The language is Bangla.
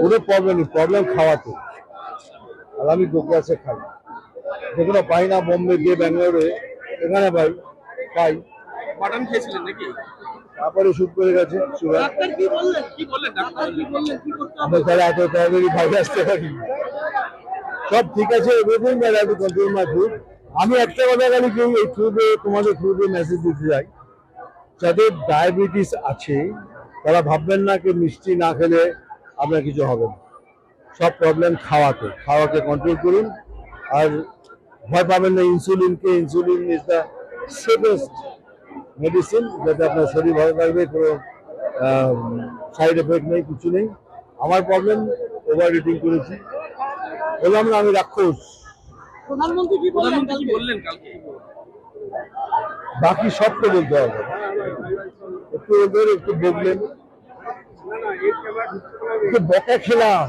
কোনো প্রবলেম নেই প্রবলেম খাওয়াতে। আর আমি গোগ্রাসে খাই। যেগুলো পাই না বোম্বে গিয়ে ব্যাঙ্গালোরে। এখানে পাই পাই মাটন খেয়েছিলেন নাকি? তারপরে শুট করে গেছে সুগার ডাক্তার কি বললেন? কি বললেন ডাক্তার? কি বললেন? কি করতে হবে? আমরা তাহলে এত তাড়াতাড়ি বাইরে আসতে পারি সব ঠিক আছে everything but have to control my food আমি একটা কথা খালি কি এই থ্রুতে তোমাদের থ্রুতে মেসেজ দিতে চাই। যাদের ডায়াবেটিস আছে তারা ভাববেন না কি মিষ্টি না খেলে আপনার কিছু হবে না। সব প্রবলেম খাওয়াতে খাওয়াকে কন্ট্রোল করুন। আর ভয় পাবেন না ইনসুলিনকে insulin is the safest medicine যাতে আপনার শরীর ভালো থাকবে কোনো সাইড এফেক্ট নেই কিছু নেই। আমার প্রবলেম ওভার ইটিং করেছি। বললাম না আমি রাক্ষস। প্রধানমন্ত্রী কি বললেন কালকে? বাকি সব তো বলতে হবে। একটু ওদের একটু বললেন বকা খেলাম